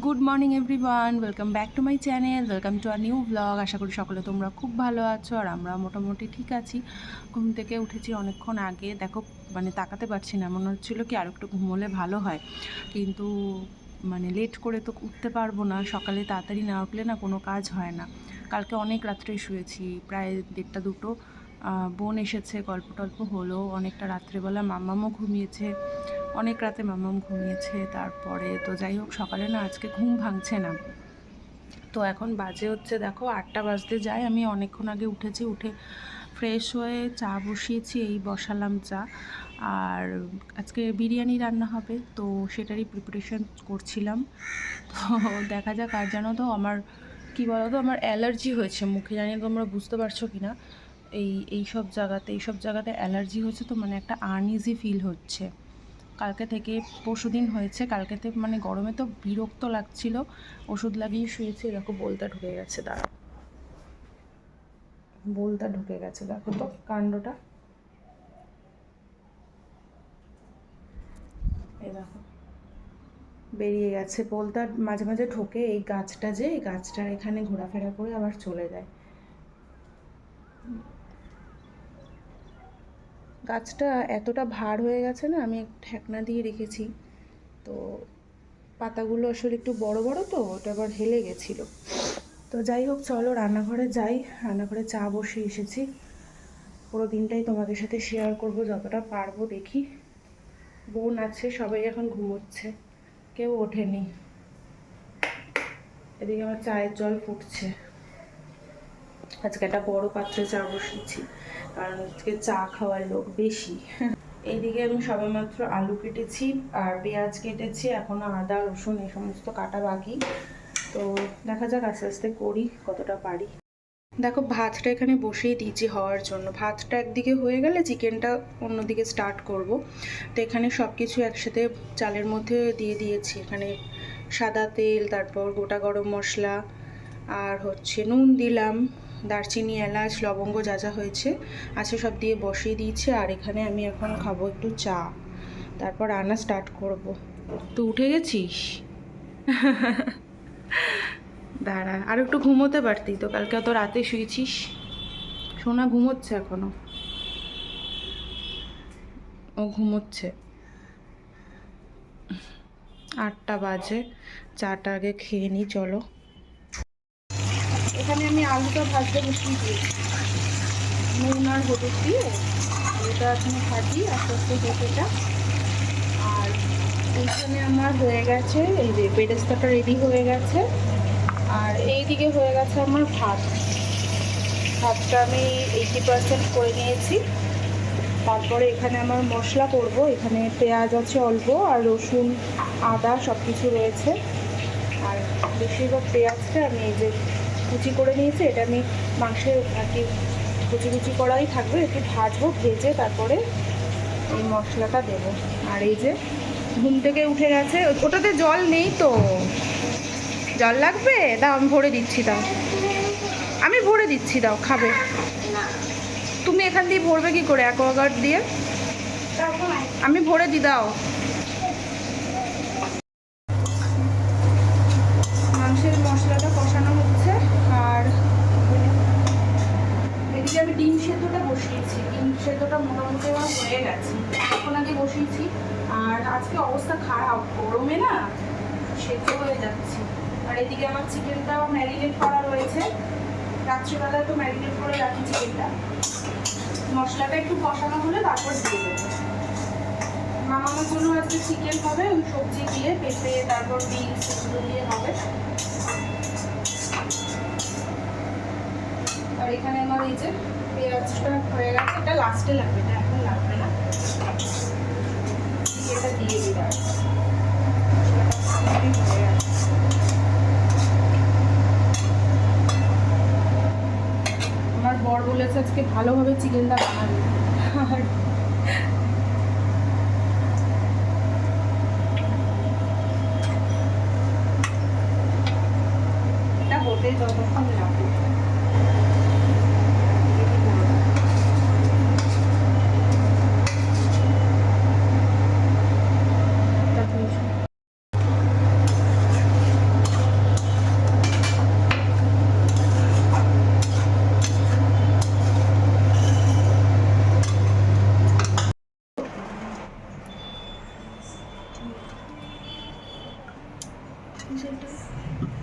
Good morning everyone welcome back to my channel welcome to our new blog আশা করি সকলে তোমরা খুব ভালো আছো আর আমরা মোটামুটি ঠিক আছি। ঘুম থেকে উঠেছি অনেকক্ষণ আগে। দেখো মানে তাকাতে পারছি না। মনে হচ্ছিল কি আর একটু ঘুমোলে ভালো হয়। কিন্তু মানে লেট করে তো উঠতে পারব না। সকালে তাড়াতাড়ি না উঠলে না কোনো কাজ হয় না। কালকে অনেক রাত্রে শুয়েছি। প্রায় দেড়টা দুটো বোন এসেছে, গল্প টল্প হলো। অনেকটা রাত্রেবেলা মাম্মামও ঘুমিয়েছে। অনেক রাতে মামাম ঘুমিয়েছে, তারপরে তো যাই হোক, সকালে না আজকে ঘুম ভাঙছে না। তো এখন বাজে হচ্ছে, দেখো আটটা বাজতে যায়, আমি অনেকক্ষণ আগে উঠেছি, উঠে ফ্রেশ হয়ে চা বসিয়েছি, এই বসালাম চা। আর আজকে বিরিয়ানি রান্না হবে, তো সেটারই প্রিপারেশন করছিলাম। তো দেখা যাক, আর জানো তো আমার, কী বলো তো আমার অ্যালার্জি হয়েছে, মুখে জানি না তোমরা বুঝতে পারছ কি না এই এই সব জায়গাতে, এই সব জায়গাতে অ্যালার্জি হয়েছে তো মানে একটা আনইজি ফিল হচ্ছে। কালকে থেকে পরশু দিন হয়েছে। কালকে থেকে মানে গরমে তো বিরক্ত লাগছিল। ওষুধ লাগিয়ে শুয়েছি, দেখো বলতা ঢুকে গেছে দাঁড়া বলতা ঢুকে গেছে, দেখো তো কাণ্ডটা। বেরিয়ে গেছে। বলতা মাঝে মাঝে ঢোকে এই গাছটা যে, এই গাছটার এখানে ঘোরাফেরা করে আবার চলে যায়। গাছটা এতটা ভার হয়ে গেছে না, আমি ঠেকনা দিয়ে রেখেছি। তো পাতাগুলো আসলে একটু বড় বড় তো, ওটা আবার হেলে গেছিল। তো যাই হোক, চলো রান্নাঘরে যাই। রান্নাঘরে চা বসে এসেছি। পুরো দিনটাই তোমাদের সাথে শেয়ার করব, যতটা পারব দেখি। বোন আছে, সবাই এখন ঘুমোচ্ছে। কেউ ওঠেনি। এদিকে আমার চায়ের জল ফুটছে। আজকে একটা বড় পাত্রে চা বসিয়েছি। কারণ আজকে চা খাওয়ার লোক বেশি। এইদিকে আমি সবেমাত্র আলু কেটেছি আর পেঁয়াজ কেটেছি, এখনও আদা, রসুন এই সমস্ত কাটা বাকি। তো দেখা যাক আস্তে আস্তে করি কতটা পারি। দেখো, ভাতটা এখানে বসিয়ে দিয়েছি হওয়ার জন্য। ভাতটা একদিকে হয়ে গেলে চিকেনটা অন্যদিকে স্টার্ট করব। তো এখানে সব কিছু একসাথে চালের মধ্যে দিয়ে দিয়েছি। এখানে সাদা তেল, তারপর গোটা গরম মশলা, আর হচ্ছে নুন দিলাম। দারচিনি, এলাচ, লবঙ্গ যা যা হয়েছে আছে সব দিয়ে বসিয়ে দিয়েছি আর এখানে আমি এখন খাব একটু চা। তারপর রান্না স্টার্ট করব। তো উঠে গেছিস? দাঁড়া, আর একটু ঘুমোতে পারতি তো, কালকে অত রাতে শুয়েছিস? সোনা ঘুমোচ্ছে এখনও। ও ঘুমোচ্ছে। আটটা বাজে, চাটা আগে খেয়ে নিই চলো। এখানে আমি আলুটা ভাজতে বসিয়ে দিয়েছি। নুন আর হলুদ দিয়ে আলুটা এখানে ভাজি, আস্তে আস্তে হোটেটা আর এইখানে আমার হয়ে গেছে, এই যে বেরেস্তাটা রেডি হয়ে গেছে। আর এই দিকে হয়ে গেছে আমার ভাত। ভাতটা আমি এইটি পার্সেন্ট করে নিয়েছি। তারপরে এখানে আমার মশলা করব। এখানে পেঁয়াজ আছে অল্প আর রসুন, আদা সব কিছু রয়েছে। আর বেশিরভাগ পেঁয়াজটা আমি এই যে কুচি করে নিয়েছি এটা আমি মাংসের আর কি কুচি কুচি করাই থাকবে একটু ভাজবো ভেজে তারপরে এই মশলাটা দেবো। আর এই যে ঘুম থেকে উঠে গেছে ওটাতে জল নেই তো। জল লাগবে? দাও আমি ভরে দিচ্ছি দাও। আমি ভরে দিচ্ছি দাও খাবে। তুমি এখান দিয়ে ভরবে কি করে অ্যাকোয়াগার্ড দিয়ে? আমি ভরে দি দাও মাংসের মশলাটা কষানো হচ্ছে আর এদিকে আমি ডিম সেদ্ধটা বসিয়েছি ডিম সেদ্ধটা মোটামুটি আমার হয়ে গেছে এখন আগে বসিয়েছি আর আজকে অবস্থা খারাপ গরমে না সেদ্ধ হয়ে যাচ্ছে আর এদিকে আমার চিকেনটাও ম্যারিনেট করা রয়েছে। রাত্রিবেলা তো ম্যারিনেট করে রাখি চিকেনটা। মশলাটা একটু কষানো হলে তারপর দিয়ে দেবো। মামার জন্য আজকে চিকেন হবে, ওই সবজি দিয়ে, পেঁপে, তারপর বিনস, এগুলো দিয়ে হবে। আর এখানে আমার এই যে পেঁয়াজটা হয়ে গেছে, এটা লাস্টে লাগবে, এটা এখন লাগবে না। এটা দিয়ে দিলাম। হয়ে গেছে আমার বর বলেছে আজকে ভালোভাবে চিকেনটা বানাবে। আর হতে যতক্ষণ লাগে সেটা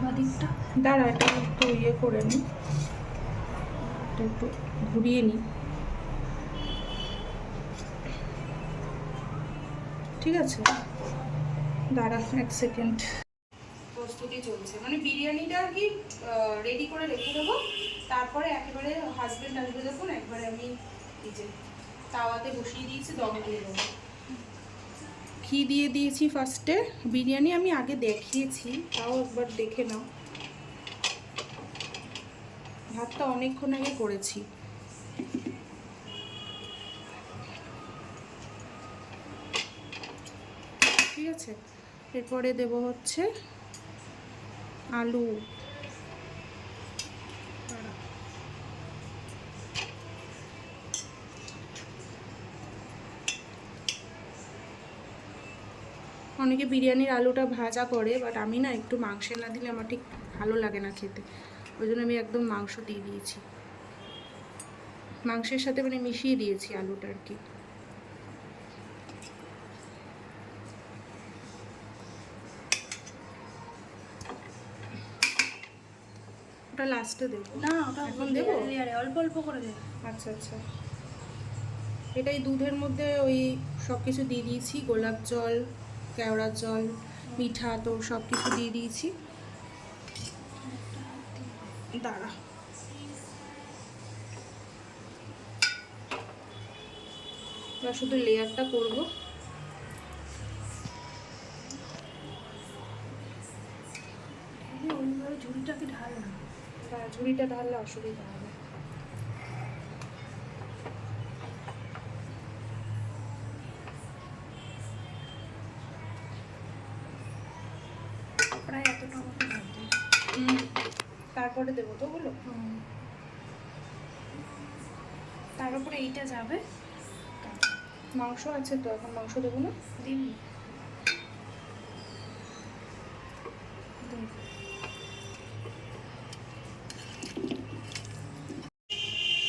বাদিকটা দাঁড়া এটা একটু ইয়ে করে নিই এটা একটু নিই ঠিক আছে। দাঁড়া এক সেকেন্ড প্রস্তুতি চলছে। মানে বিরিয়ানিটা আর কি রেডি করে রেখে দেবো। তারপরে একেবারে হাজবেন্ড আসবে যখন একবারে আমি যে তাওয়াতে বসিয়ে দিয়েছি দম দিয়ে দেবো। ঘি দিয়ে দিয়েছি ফার্স্টে বিরিয়ানি আমি আগে দেখিয়েছি তাও একবার দেখে নাও। ভাতটা অনেকক্ষণ আগে করেছি। আছে? এরপরে দেব হচ্ছে আলু। অনেকে বিরিয়ানির আলুটা ভাজা করে বাট আমি না একটু মাংসে না দিলে আমার ঠিক ভালো লাগে না খেতে। ওই জন্য আমি একদম মাংস দিয়ে দিয়েছি। মাংসের সাথে মানে মিশিয়ে দিয়েছি আলুটা আর কি। ওটা লাস্টে দেবো। না ওটা এখন দেবো? অল্প অল্প করে দে আচ্ছা আচ্ছা। এটাই দুধের মধ্যে ওই সব কিছু দিয়ে দিয়েছি গোলাপ জল কেওড়ার জল মিঠা তো সব কিছু দিয়ে দিয়েছি। দাঁড়া। শুধু লেয়ারটা করব। বা ঝুড়িটা ঢাললে অসুবিধা হবে। প্রায় হুম, তারপরে দেবো তো বলো তার উপরে এইটা যাবে। মাংস আছে তো এখন মাংস দেবো না? দিন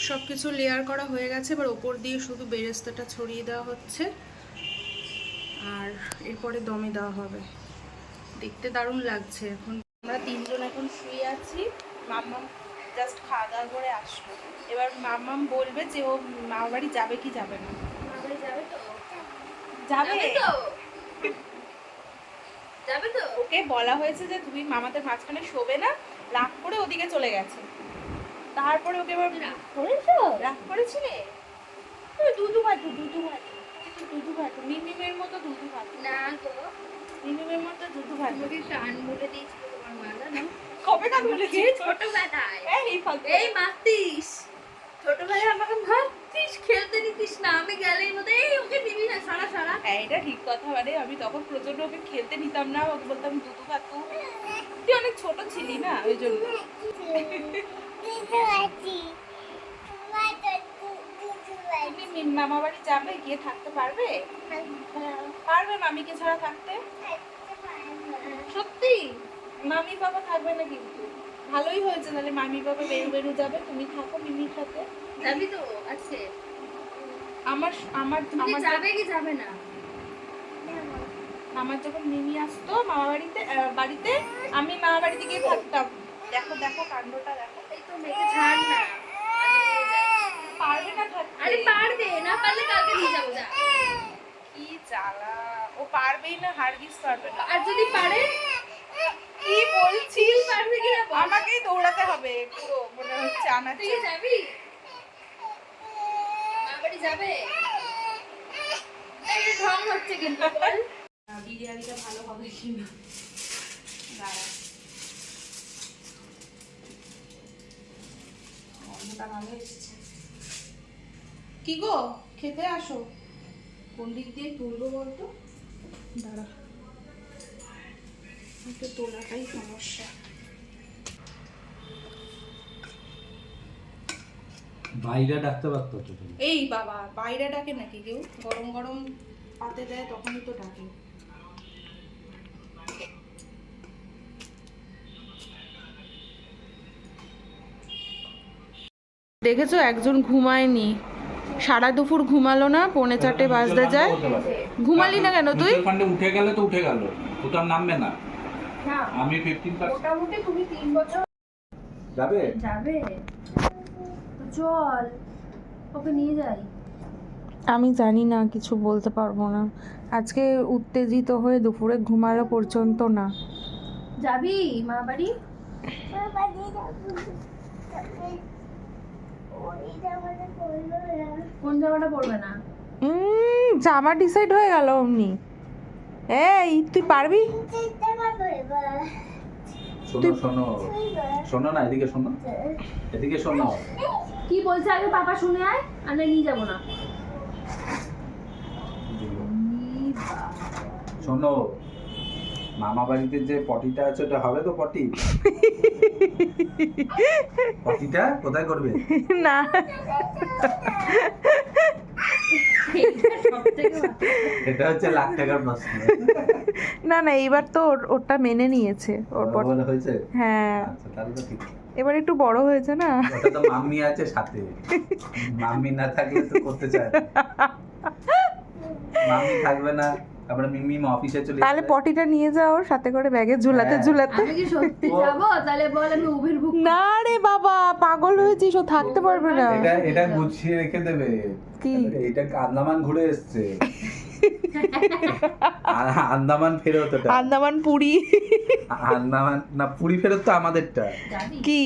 সব কিছু লেয়ার করা হয়ে গেছে এবার ওপর দিয়ে শুধু বেরেস্তাটা ছড়িয়ে দেওয়া হচ্ছে। আর এরপরে দমে দেওয়া হবে। দেখতে দারুণ লাগছে এখন। আমরা তিনজন এখন শুয়ে আছি। মাম্মাম জাস্ট খাওয়া দাওয়া করে আসলো। এবার মাম্মাম বলবে যে ও মামা বাড়ি যাবে কি যাবে না। যাবে তো? যাবে তো? যাবে তো? ওকে বলা হয়েছে যে তুমি মামাদের মাঝখানে শোবে না রাগ করে ওদিকে চলে গেছে। তারপরে ওকে এবার রাগ করেছ? রাগ করেছিলে? তুই দুধু ভাতু দুধু ভাতু। দুধু ভাতু মিমিমের মতো দুধু ভাতু। না গো। মিমিমের মতো দুধু ভাতু। আমাকে টান বলে দিয়েছিল তোমার মা জানো কবে কাজ বলেছি ছোটবেলায়। এই ফালতু এই মারতিস। ছোটবেলায় আমাকে মারতিস খেলতে দিতিস না। আমি গেলেই মতো এই ওকে দিবি না সারা সারা। হ্যাঁ এটা ঠিক কথা মানে আমি তখন প্রচণ্ড ওকে খেলতে নিতাম না ওকে বলতাম দুধু ভাতু তুই অনেক ছোট ছিলি না ওই জন্য। তুমি মামা বাড়ি যাবে গিয়ে থাকতে পারবে? পারবে মামিকে ছাড়া থাকতে? সত্যি? মামি বাবা থাকবে না কিন্তু। ভালোই হয়েছে তাহলে মামি বাবা বেরু বেরু যাবে। তুমি থাকো মিমির সাথে। যাবি তো? আজকে আমার আমার আমার যাবে কি যাবে না? আমার যখন মিমি আসতো মামা বাড়িতে বাড়িতে আমি মামা বাড়িতে গিয়ে থাকতাম। দেখো দেখো কাণ্ডটা দেখো। মেয়েকে ছাড় না। পারবে না আরে পারবে না পারলে কালকে নিয়ে যাব যা। কি জ্বালা। ও পারবেই না হারগিস পারবে না। আর যদি পারে কি বলছিস পারবে কি না আমাকেই দৌড়াতে হবে পুরো মনে হচ্ছে তুই যাবি? মা যাবে? এই ঢং হচ্ছে কিন্তু বিরিয়ানিটা ভালো হবে কিনা? দাঁড়া গন্ধটা ভালো এসছে কি গো? খেতে আসো। কোন দিক দিয়ে তুলবো বলতো? দাঁড়া। একটু তোলাটাই সমস্যা। বাইরে ডাকতে পারতো এই বাবা বাইরে ডাকে নাকি কেউ? গরম গরম পাতে দেয় তখনই তো ডাকে। দেখেছ? একজন ঘুমায়নি। সারা দুপুর ঘুমালো না পৌনে চারটে বাজতে যায়। ঘুমালি না কেন তুই? ফান্ডে উঠে গেলে তো উঠে গেল। ওটার নামবে না। আমি ফিফটিন মোটামুটি তুমি তিন বছর যাবে? যাবে। চল ওকে নিয়ে যাই। আমি জানি না কিছু বলতে পারব না। আজকে উত্তেজিত হয়ে দুপুরে ঘুমালো পর্যন্ত না। যাবি মা বাড়ি? কোন জামাটা পরবে না? উম, জামা ডিসাইড হয়ে গেল অমনি। এই তুই পারবি? শোনো শোনো। শোনো না এদিকে শোনো। এদিকে শোনো। কি বলছে আগে পাপা শুনে আয় আর নিয়ে যাব না। শোনো মামা বাড়িতে যে পটিটা আছে ওটা হবে তো পটি? পটিটা কোথায় করবে? না। এটা হচ্ছে লাখ টাকার প্রশ্ন। না না এইবার তো ওর- ওরটা মেনে নিয়েছে ওর পর হয়েছে? হ্যাঁ। আচ্ছা এবার একটু বড় হয়েছে না? ওটা তো মাম্মি আছে সাথে। মাম্মি না থাকলে তো করতে চায় মাম্মি থাকবে না। তারপরে মিমি অফিসে চলে তাহলে পটিটা নিয়ে যাও সাথে করে ব্যাগে ঝুলাতে হ্যাঁ। ঝুলাতে। আমি কি সত্যি যাব? তাহলে বল আমি উবের বুক না রে বাবা পাগল হয়েছিস ও থাকতে পারবে না। এটা এটা গুছিয়ে রেখে দেবে। কি? এটা আন্দামান ঘুরে এসছে। আন্দামান ফেরত ওটা। আন্দামান পুরী। আন্দামান না পুরী ফেরত তো আমাদেরটা। কি?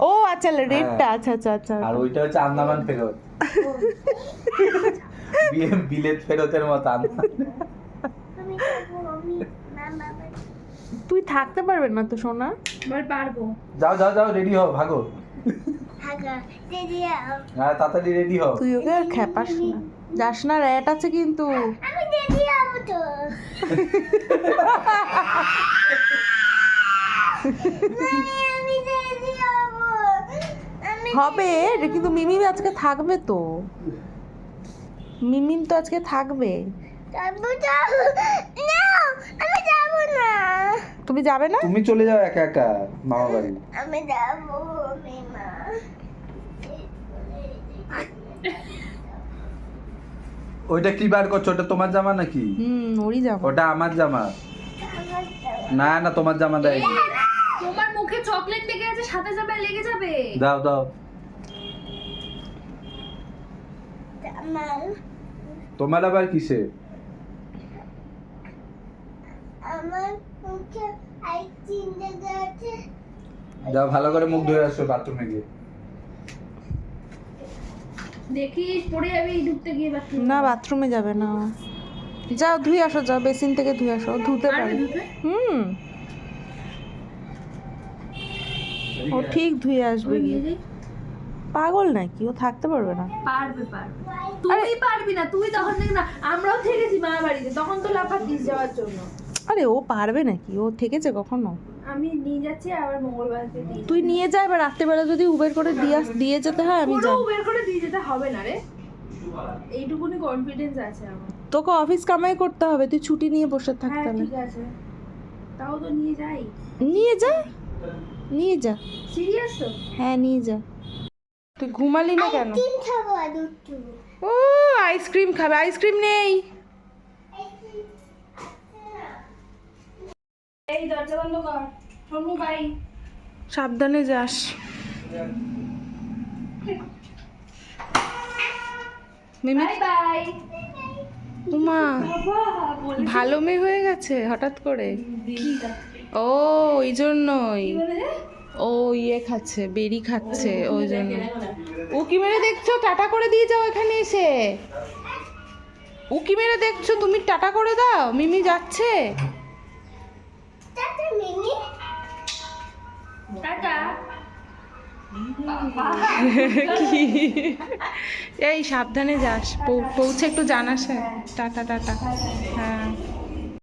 ও আচ্ছা রেডটা আচ্ছা আচ্ছা আচ্ছা। আর ওইটা হচ্ছে আন্দামান ফেরত। বিলেত ফেরতের মতো আন্দামান তুই থাকতে পারবেন না তো সোনা? বল পারব। যাও যাও যাও রেডি হও ভাগো। হ্যাঁ তাড়াতাড়ি রেডি হও। তুই ওকে আর খেপাস না। যাস না র্যাট আছে কিন্তু। হবে রে, কিন্তু মিমিম আজকে থাকবে তো। মিমিম তো আজকে থাকবে। তুমি যাবে না? তুমি চলে যাও একা একা মামা বাড়ি। আমি যাব মিমা ওইটা কি বার করছ? ওটা তোমার জামা নাকি? হুম ওরই যাব ওটা আমার জামা। না না তোমার জামা দেয় তোমার মুখে চকলেট লেগে আছে সাথে যাবে লেগে যাবে। দাও দাও। তোমার আবার কিসে আমার মুখে আই তিন জায়গা আছে যাও ভালো করে মুখ ধুয়ে আসো বাথরুমে গিয়ে। দেখিস পড়ে যাবি ঢুকতে গিয়ে বাথরুম না বাথরুমে যাবে না। যাও ধুয়ে আসো যাও বেসিন থেকে ধুয়ে আসো ধুতে পারে হুম। ও ঠিক ধুয়ে আসবে গিয়ে। পাগল নাকি? ও থাকতে পারবে না। পারবে পারবে। তুই পারবি না তুই তখন দেখ না আমরাও থেকেছি মা বাড়িতে তখন তো লাফাতিস যাওয়ার জন্য। আরে ও পারবে নাকি? ও থেকেছে কখনো? আমি নিয়ে যাচ্ছি আবার মঙ্গলবারকে দিয়ে তুই নিয়ে যা এবার রাত্রেবেলা যদি উবের করে দিয়ে আস- দিয়ে যেতে হয় আমি পুরো যাই বের করে দিয়ে যেতে হবে না রে। এইটুকুনি কনফিডেন্স আছে আমার। তোকে অফিস কামাই করতে হবে তুই ছুটি নিয়ে বসে থাক হ্যাঁ তাহলে। ঠিক আছে। তাও তো নিয়ে যাই। নিয়ে যা নিয়ে যা। সিরিয়াস তো? হ্যাঁ নিয়ে যা। তুই ঘুমালি না কেন? ও আইসক্রিম খাবে আইসক্রিম নেই। এই দরজা বন্ধ কর সোনু বাই সাবধানে যাস মিমি বাই বাই উমা ভালো মেয়ে হয়ে গেছে হঠাৎ করে ও ওই জন্যই ও ইয়ে খাচ্ছে বেরি খাচ্ছে ওই জন্য উকি মেরে দেখছ টাটা করে দিয়ে যাও এখানে এসে উকি মেরে দেখছ তুমি টাটা করে দাও মিমি যাচ্ছে টাটা। কি? এই সাবধানে যাস পৌঁছে একটু জানাস হ্যাঁ। Tata tata. হ্যাঁ।